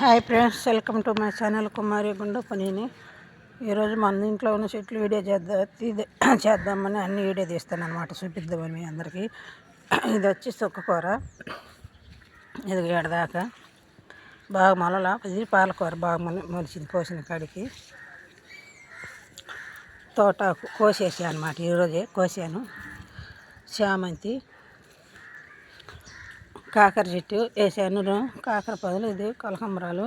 Hi friends welcome to my channel Kumari గుండు పనిని ఈరోజు మన ఇంట్లో ఉన్న చెట్లు వీడియో చేద్దాం చేద్దామని అన్ని వీడియో తీస్తాను అనమాట చూపిద్దామని మీ అందరికీ. ఇది వచ్చి సుక్కకూర ఇది ఏడదాకా. బాగా మొలల. ఇది పాలకూర బాగా మొల మొలిచింది కోసిన కాడికి. తోటాకు కోసేసాను అనమాట ఈరోజే కోసాను. చామంతి కాకర చెట్టు వేసాను కాకర పొదలు ఇది కలకంబరాలు.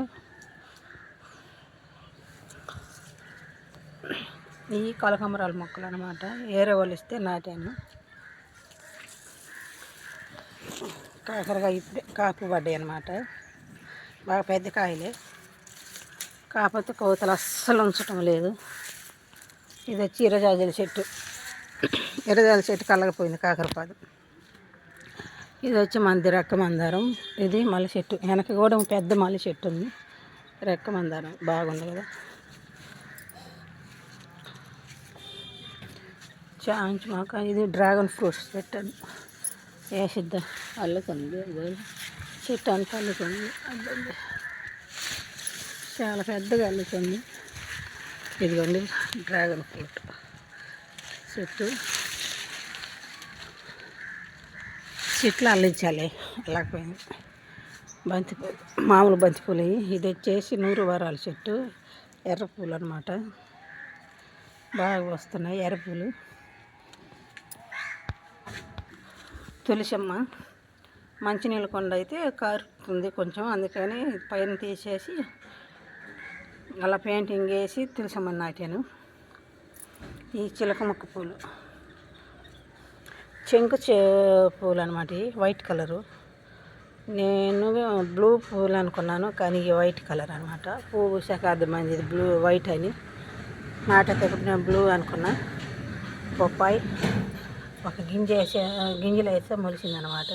ఈ కలకంబరాల మొక్కలు అనమాట ఏరే వాళ్ళు ఇస్తే నాటాను. కాకరగా ఇప్పుడే కాపు పడ్డాయి అనమాట బాగా పెద్ద కాయలే. కాకపోతే కోతలు అస్సలు ఉంచటం లేదు. ఇది వచ్చి ఇరజాజుల చెట్టు. ఇరజాజుల చెట్టు కలగపోయింది కాకరపాదు ఇది వచ్చి మనది రెక్క మందారం. ఇది మల్లె చెట్టు. వెనక కూడా పెద్ద మల్లె చెట్టు ఉంది. రెక్క మందారం. బాగుంది కదా. చాంచి మాక. ఇది డ్రాగన్ ఫ్రూట్స్ పెట్టాను వేసిద్దాం అల్లుకుంది చెట్టు అంతా అల్లుకుంది. చాలా పెద్దగా అల్లుకుంది. ఇదిగోండి డ్రాగన్ ఫ్రూట్ చెట్టు. చెట్లు అల్లించాలి. అలాగపోయింది బంతిపూలు మామూలు బంతిపూలు ఇది వచ్చేసి నూరు వారాల చెట్టు. ఎర్ర పూలు అనమాట బాగా వస్తున్నాయి ఎర్ర పూలు. తులసమ్మ మంచినీళ్ళ కొండ అయితే కారుతుంది కొంచెం. అందుకని పైన తీసేసి అలా పెయింటింగ్ వేసి తులసమ్మ నాటాను. ఈ చిలక మొక్క పూలు. చెంకు పూలు అనమాట వైట్ కలరు. నేను బ్లూ పూలు అనుకున్నాను కానీ ఇది వైట్ కలర్ అనమాట. పువ్వు శాఖ అర్థమైంది ఇది బ్లూ వైట్ అని. నాటకప్పుడు నేను బ్లూ అనుకున్నా. బొప్పాయి ఒక గింజ వేసే గింజలు వేస్తే మొలిసిందనమాట.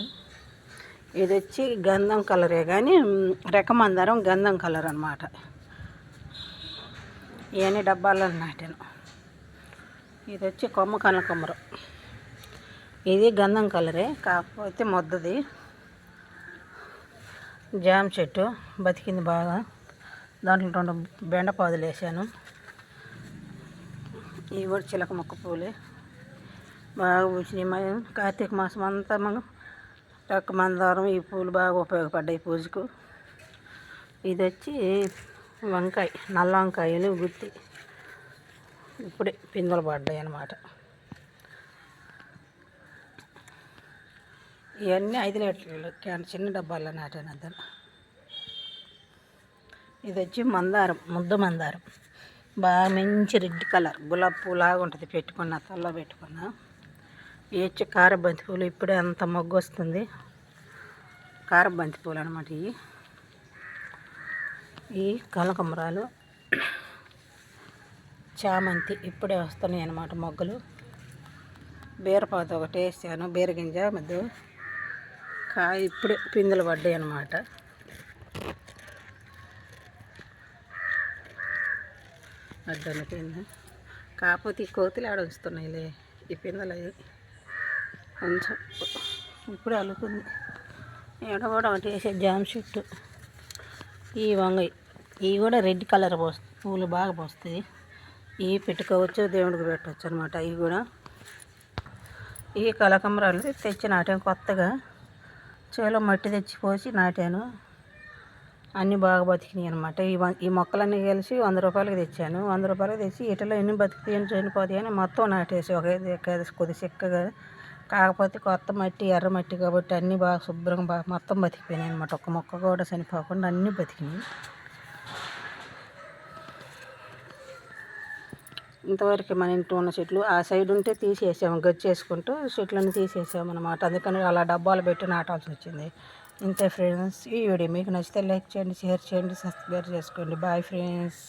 ఇది వచ్చి గంధం కలరే కానీ రెకమందరం గంధం కలర్ అనమాట. ఇవన్నీ డబ్బాల్లో నాటాను. ఇది వచ్చి కొమ్మ కనకొమ్మరం ఇది గంధం కలరే కాకపోతే మొద్దది. జామ చెట్టు బతికింది బాగా. దాంట్లో రెండు బెండపాదులు వేసాను. ఇవి కూడా చిలక మొక్క పూలే. బాగా పూసినాయి. కార్తీక మాసం అంతా మనం రక్క మందారం ఈ పూలు బాగా ఉపయోగపడ్డాయి పూజకు. ఇది వచ్చి వంకాయ నల్ల వంకాయలు గుత్తి. ఇప్పుడే పిందెలు పడ్డాయి అన్నమాట. ఇవన్నీ ఐదు లీటర్లు క్యాన్ చిన్న డబ్బాల్లో నాటాను అద్దను ఇది వచ్చి మందారం ముద్ద మందారం. బాగా మంచి రెడ్ కలర్ గులాబ్ పూలాగా ఉంటుంది పెట్టుకున్న తల్లో పెట్టుకున్న. ఇవి వచ్చి కార బంతి పూలు ఇప్పుడే అంత మొగ్గు వస్తుంది. కార బంతి పూలు అనమాట ఇవి. ఈ కనకమరాలు చామంతి ఇప్పుడే వస్తున్నాయి అనమాట మొగ్గలు. బీరపాత ఒకటి వేసాను బీరగింజ మధ్య కాయ ఇప్పుడే పిందెలు పడ్డాయి అన్నమాట. అడ్డన పిందె కాకపోతే ఈ కోతులు ఆడ ఉంచుతున్నాయిలే ఈ పిందెలు అవి కొంచెం ఇప్పుడు అలుకుంది. ఈడ కూడా ఒకటి వేసే జామ చెట్టు ఈ వంగయి ఇవి కూడా రెడ్ కలర్ పోస్తాయి పూలు బాగా పోస్తాయి. ఇవి పెట్టుకోవచ్చు దేవుడికి పెట్టవచ్చు అనమాట ఇవి కూడా. ఈ కలకమరాలు తెచ్చి నాటాం కొత్తగా. చేలో మట్టి తెచ్చి పోసి నాటాను. అన్నీ బాగా బతికినాయి అనమాట ఈ ఈ మొక్కలన్నీ కలిసి వంద రూపాయలకి తెచ్చాను. వంద రూపాయలకి తెచ్చి ఇటలో ఎన్ని బతికి ఎన్ని చనిపోతాయి అని మొత్తం నాటేసి ఒక కొద్ది చిక్కగా కాకపోతే కొత్త మట్టి ఎర్ర మట్టి కాబట్టి అన్నీ బాగా శుభ్రంగా బాగా మొత్తం బతికిపోయినాయి అనమాట ఒక మొక్క కూడా చనిపోకుండా అన్నీ బతికినాయి. ఇంతవరకు మన ఇంట్లో ఉన్న చెట్లు ఆ సైడ్ ఉంటే తీసేసాము గచ్చేసుకుంటూ చెట్లను తీసేసాము అనమాట అందుకని అలా డబ్బాలు పెట్టి నాటాల్సి వచ్చింది. ఇంతే ఫ్రెండ్స్. ఈ వీడియో మీకు నచ్చితే లైక్ చేయండి షేర్ చేయండి సబ్స్క్రైబ్ చేసుకోండి. Bye friends.